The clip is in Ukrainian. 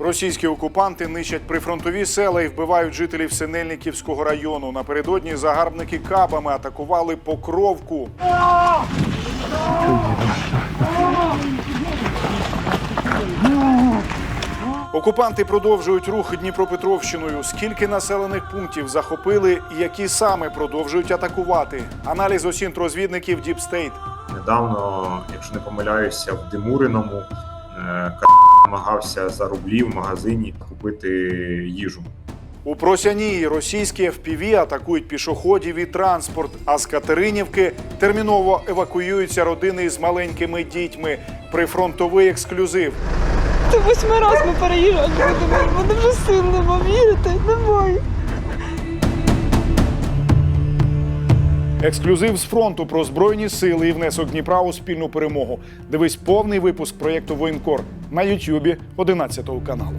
Російські окупанти нищать прифронтові села і вбивають жителів Синельниківського району. Напередодні загарбники кабами атакували Покровку. Окупанти продовжують рух Дніпропетровщиною. Скільки населених пунктів захопили і які саме продовжують атакувати? Аналіз осінт-розвідників Діпстейт. Недавно, якщо не помиляюся, в Демуриному е, намагався за рублі в магазині купити їжу. У Просянії російські FPV атакують пішоходів і транспорт. А з Катеринівки терміново евакуюються родини з маленькими дітьми. Прифронтовий ексклюзив. Це восьмий раз ми переїжджати Вони вже сил нема вірити, немає. Ексклюзив з фронту про збройні сили і внесок Дніпра у спільну перемогу. Дивись повний випуск проєкту Воєнкор на Ютюбі 11 каналу.